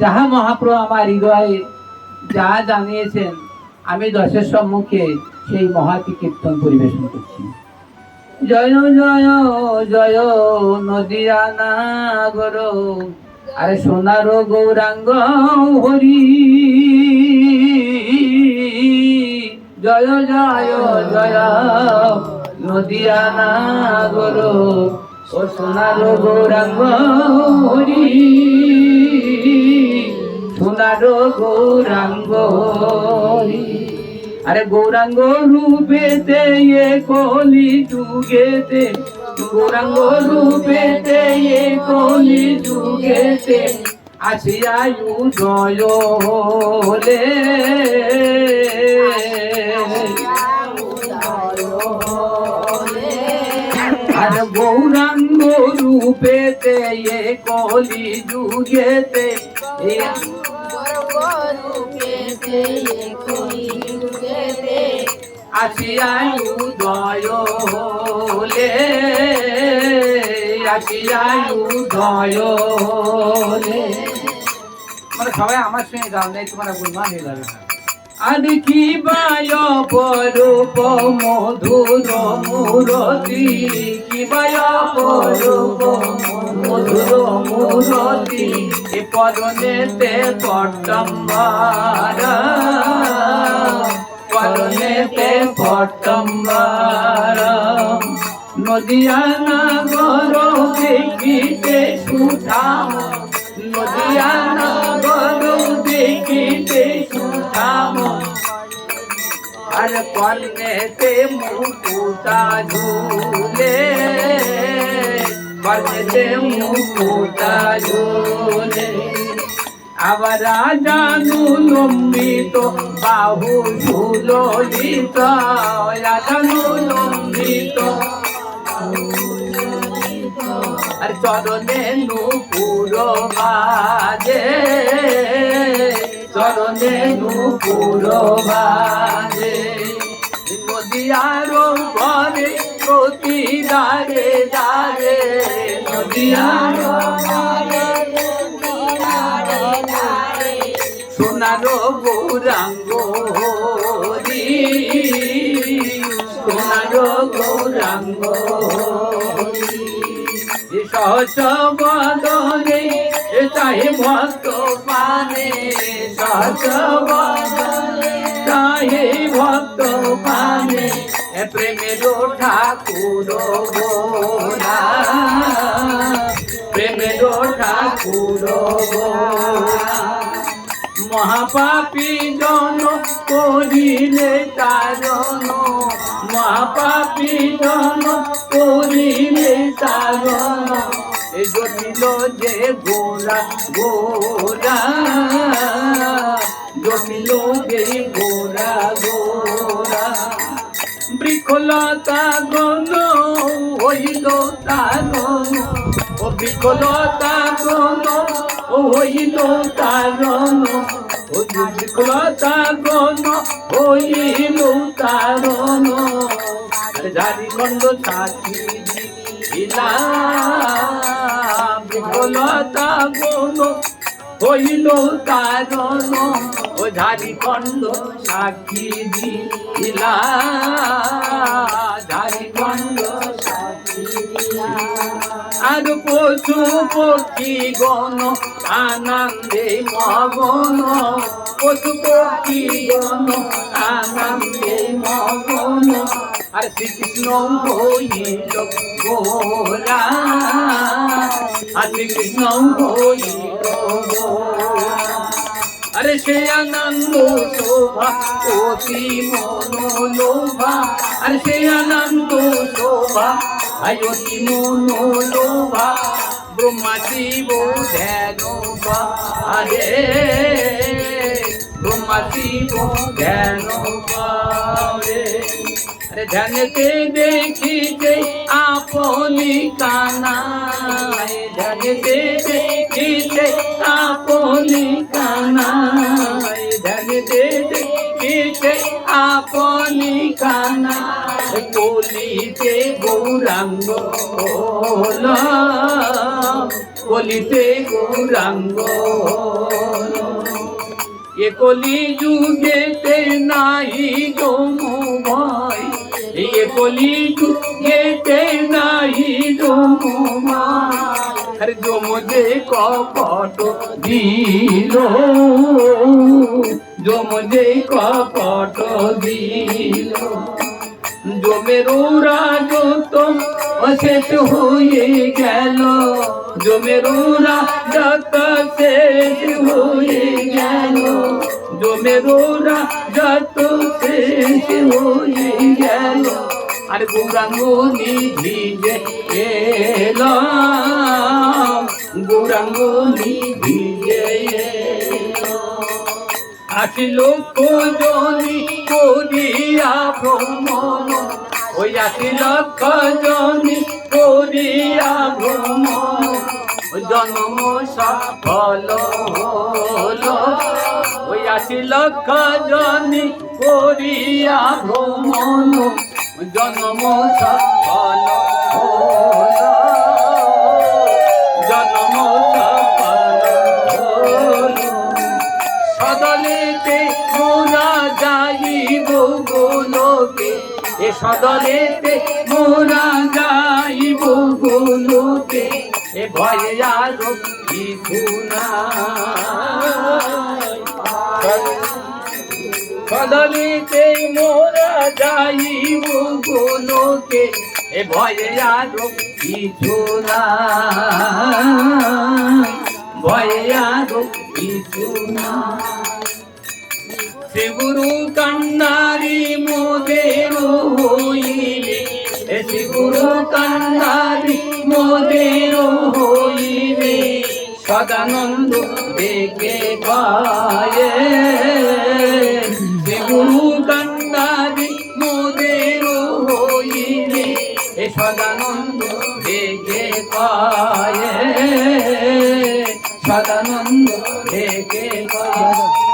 যাহা মহাপ্রভু আমার হৃদয়ে যা জানিয়েছেন, আমি দশের সম্মুখে সেই মহাতি কীর্তন পরিবেশন করছি। জয় জয় জয় নদিয়া নাগর আরে সোনার গৌরাঙ্গ হরি। জয় জয় জয় নদিয়া নাগর ও সোনার গৌরাঙ্গ হরি সোনার গৌরাঙ্গ আরে গৌরাঙ্গ রূপেতে এ কলি যুগেতে, গৌরাঙ্গ রূপেতে এ কলি যুগেতে আসিয়ায়ু জয় হলে আর গৌরাঙ্গ রূপেতে এ কলি যুগেতে। হলে মানে সবাই আমার সঙ্গে গাও নেই তোমার গুণমান হয়ে যাবে আর কি বায় পরূপ মধুর মূরতি? কি বায় পরূপ মধুর মূরতি? এ পরনেতে পট্টম্বার। পরনেতে পট্টম্বার। নদিয়া নাগর দেখিতে নদিয়া আর কর্ণেতে মুকুতা ঝুলে কর্ণেতে মুকুতা ঝুলে আবার রাজানু লম্বিত বাহু ঝুলিত রাজানু লম্বিত আর চরণে নুপুর বাজে চরণে নুপুর বাজে নদিয়ার ঘরে প্রতি দারে দারে। নদিয়ার সোনার গৌরাঙ্গ হরি, সোনার গৌরাঙ্গ সহস বদনে চাহে ভক্ত পানে সহস চাহে ভক্ত পানে প্রেমের ঠাকুর গোরা প্রেমের ঠাকুর মহাপাপী জন করিলে তারণ মহাপাপী জন করিলে তারণ জটিল যে গোরা গোরা জটিল যে গোরা গোরা বৃক্ষলতা গণ, হইল তারণ ও বৃক্ষলতা গণ, হইল তারণ ও বৃক্ষলতা গণ, হইল তারণ ঝাড়িখণ্ড সাথী দিলা। বৃক্ষলতা গণ হইল তারণ ও ঝাড়িখণ্ড সাক্ষী দিলা, ঝাড়িখণ্ড আর পশু পক্ষী গণ, আনন্দে মগন। পশু পক্ষী গণ, আনন্দে মগন। আর শ্রীকৃষ্ণ হইল গোরা আর শ্রীকৃষ্ণ হইল। আরে সে আনন্দ শোভা, অতি মনোলোভা। আরে সে আনন্দ শোভা অতি মনোলোভা। ব্রহ্মা শিব ধ্যান আরে ব্রহ্মা শিব ধ্যান আরে ধ্যানতে দেখিতে আপনি কানায় ধ্যানতে দেখিতে, আপনি কানায় ধ্যানতে দেখিতে, আপনি কানায় কলিতে গৌরাঙ্গ কলিতে গৌরাঙ্গ এ কলি যুগেতে নাই জমু ভাই এ কলি যুগেতে নাই জমু ভাই আরে জমু যে কপট দিল জমু যে কপট দিল জমেরও রাজত অশেষ হয়ে গেল জমেরও রাজত শেষ হয়ে গেল জমেরও রাজত শেষ হয়ে গেল আর গৌরাঙ্গ নিধি যে এলাম গৌরাঙ্গ নিধি যে এলাম। আশি লক্ষ জনি করিয়া ভ্রমণ, ওই আশি লক্ষ জনি করিয়া ভ্রমণ, জন্ম সফল হলো। ওই আশি লক্ষ জনি করিয়া ভ্রমণ জন্ম সফল জন্ম সফল সদলেতে মোরা যাইব গোলকে। এ সদলেতে মোরা যাইব গোলকে। এ ভয়ে আর কিছু সদলেতে মোরা যাইব গোলকে এ ভয়ে আর কিছু না। ভয়ে আর কিছু না। শ্রী গুরু কান্নারি মোদের হইলে এ শ্রী গুরু কান্নারি মোদের হইলে সদানন্দ দেখে পায়ে। গুরু কান্নারি মোদের হইলে এ সদানন্দ দেখে পায়। সদানন্দ দেখে পায়ে।